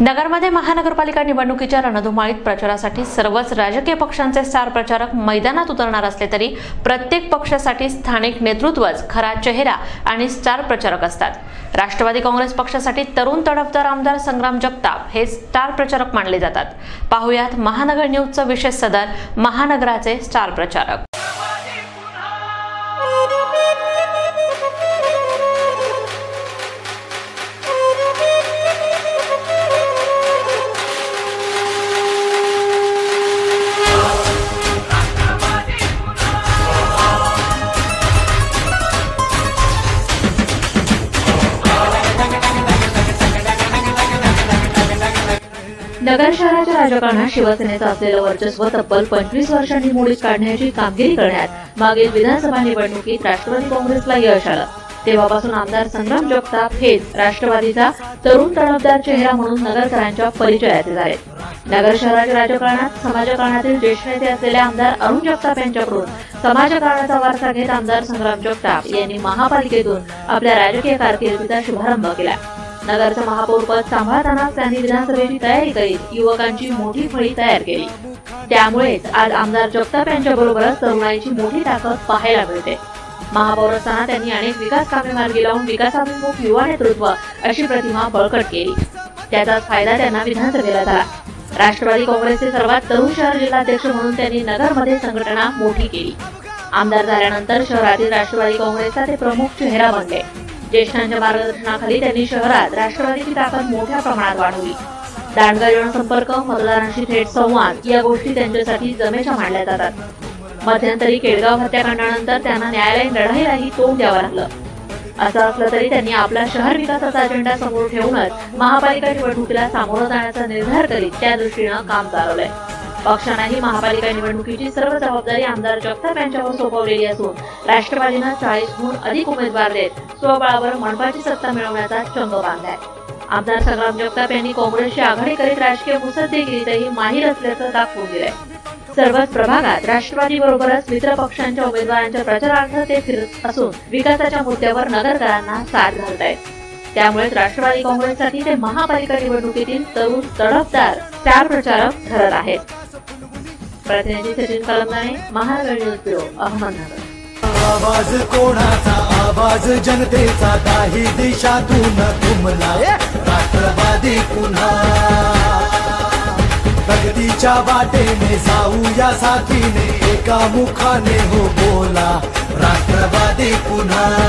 नगरमध्ये महानगरपालिका निवडणुकीच्या रणधुमाळीत प्रचारासाठी सर्वच राजकीय पक्षांचे स्टार प्रचारक मैदानात उतरणार असले तरी प्रत्येक पक्षासाठी स्थानिक नेतृत्वच खरा चेहरा आणि स्टार प्रचारक असतात. राष्ट्रवादी काँग्रेस पक्षासाठी तरुण तडफदार आमदार संग्राम जगताप हे स्टार प्रचारक मानले जातात. पाहुयात महानगर न्यूजचं विशेष सदर महानगराचे स्टार प्रचारक. नगर शहराच्या राजकारणात शिवसेनेचं असलेलं वर्चस्व तब्बल पंचवीस वर्षांनी मोडीत काढण्याची कामगिरी करण्यात मागील विधानसभा निवडणुकीत राष्ट्रवादी काँग्रेसला यश आलं. तेव्हापासून आमदार संग्राम जगताप हेच राष्ट्रवादीचा तरुण तडफदार चेहरा म्हणून नगरकरांच्या परिचयाचे झाले. नगर शहराच्या राजकारणात समाजकारणातील ज्येष्ठ नेते असलेले आमदार अरुण जगताप यांच्याकडून समाजकारणाचा वारसा घेत आमदार संग्राम जगताप यांनी महापालिकेतून आपल्या राजकीय कारकिर्दीचा शुभारंभ केला. नगरचं महापौरपद सांभाळतानाच त्यांनी विधानसभेची तयारी करीत युवकांची मोठी फळी तयार केली. त्यामुळेच आज आमदार जगताप यांच्या बरोबरच तरुणाईची मोठी ताकद पाहायला मिळते. महापौर असताना त्यांनी अनेक विकास कामे मार्गी लावून विकासाभिमुख युवा नेतृत्व अशी प्रतिमा बळकट केली. त्याचाच फायदा त्यांना विधानसभेला झाला. राष्ट्रवादी काँग्रेसचे सर्वात तरुण शहर जिल्हाध्यक्ष म्हणून त्यांनी नगरमध्ये संघटना मोठी केली. आमदार झाल्यानंतर शहरातील राष्ट्रवादी काँग्रेसचा ते प्रमुख चेहरा बनले. ज्येष्ठांच्या मार्गदर्शनाखाली त्यांनी शहरात राष्ट्रवादीची ताकद मोठ्या प्रमाणात वाढवली. दांडगा जनसंपर्क मतदारांशी थेट संवाद या गोष्टी त्यांच्यासाठी जमेच्या मांडल्या जातात. मध्यंतरी केडगाव हत्याकांडानंतर त्यांना न्यायालयीन लढाईलाही तोंड द्यावं लागलं. असं असलं तरी त्यांनी आपला शहर विकासाचा अजेंडा समोर ठेवूनच महापालिका निवडणुकीला सामोरं जाण्याचा निर्धार करीत त्या दृष्टीनं काम चालवलंय. पक्षानेही महापालिका निवडणुकीची सर्व जबाबदारी आमदार जगताप यांच्यावर सोपवलेली असून राष्ट्रवादीनं चाळीसहून अधिक उमेदवार देत स्वबळावर मनपाची सत्ता मिळवण्याचा चंग बांधलाय. आमदार संग्राम जगताप यांनी काँग्रेसची आघाडी करीत राजकीय मुसद्देगिरीतही माहीर असल्याचं दाखवून दिलंय. सर्वच प्रभागात राष्ट्रवादी बरोबरच मित्र पक्षांच्या उमेदवारांच्या प्रचारार्थ ते फिरत असून विकासाच्या मुद्द्यावर नगरकरांना साथ घालत आहेत त्यामुळेच राष्ट्रवादी काँग्रेससाठी ते महापालिका निवडणुकीतील तरुण तडफदार स्टार प्रचारक ठरत आहेत. प्रतिनिधी सचिन कलमदाने महानगर न्यूज ब्युरो अहमदनगर. आवाज कोणाचा? आवाज जनतेचा. काही दिशातून तुमला राष्ट्रवादी पुन्हा. प्रगतीच्या वाटेने जाऊया साथीने. एका मुखाने हो बोला राष्ट्रवादी पुन्हा.